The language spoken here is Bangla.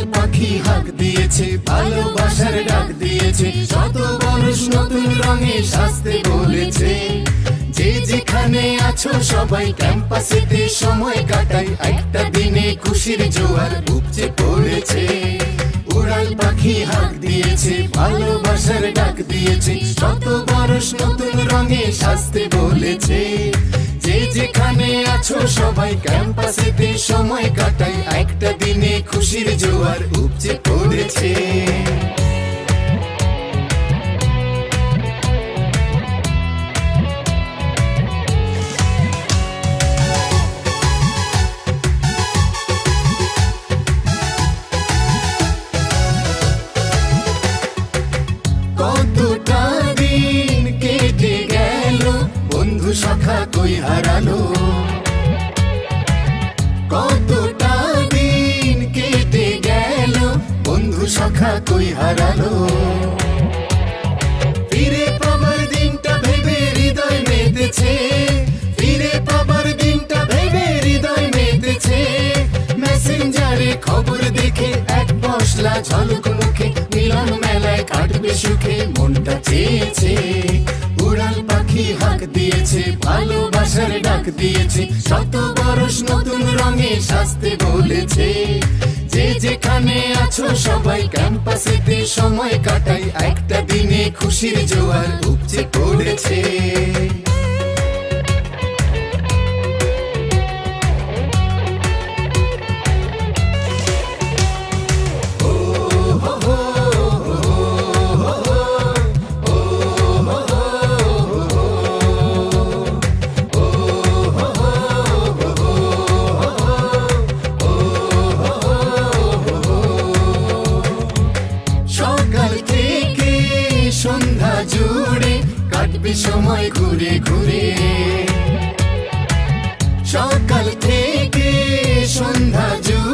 কোয়েল পাখি হাক দিয়েছে, ভালোবাসার ডাক দিয়েছে শত মানুষ নতুন রঙে শাস্তে বলেছে। যে যেখানে আছো সবাই ক্যাম্পাসেতে সময় কাটাই, একটা দিনে খুশির জোয়ার উপচে পড়েছে। উড়াল পাখি হাক দিয়েছে, ভালোবাসার ডাক দিয়েছে শত মানুষ নতুন রঙে সাজতে বলেছে। যে যেখানে আছো সবাই ক্যাম্পাসেতে সময় কাটাই, একটা খুশির জোয়ার উপচে পড়েছে। কতটা দিন কেটে গেল বন্ধু সখা কই হারালো? সখা তুই হারালো। ফিরে পাবার দিনটা ভেবে হৃদয় মেতেছে। ফিরে পাবার দিনটা ভেবে হৃদয় মেতেছে। মেসেঞ্জারে খবর দেখে এক পশলা ঝলক মুখে মিলন মেলায় কাটবে সুখে, মনটা চেয়েছে। উড়াল পাখি হাক দিয়েছে, ভালোবাসার ডাক দিয়েছে, শত বরস নতুন রঙে সাজতে বলেছে। যেখানে আছো সবাই ক্যাম্পাসেতে সময় কাটাই। একটা দিনে খুশির জোয়ার উপচে পড়েছে। সময় ঘুরে ঘুরে।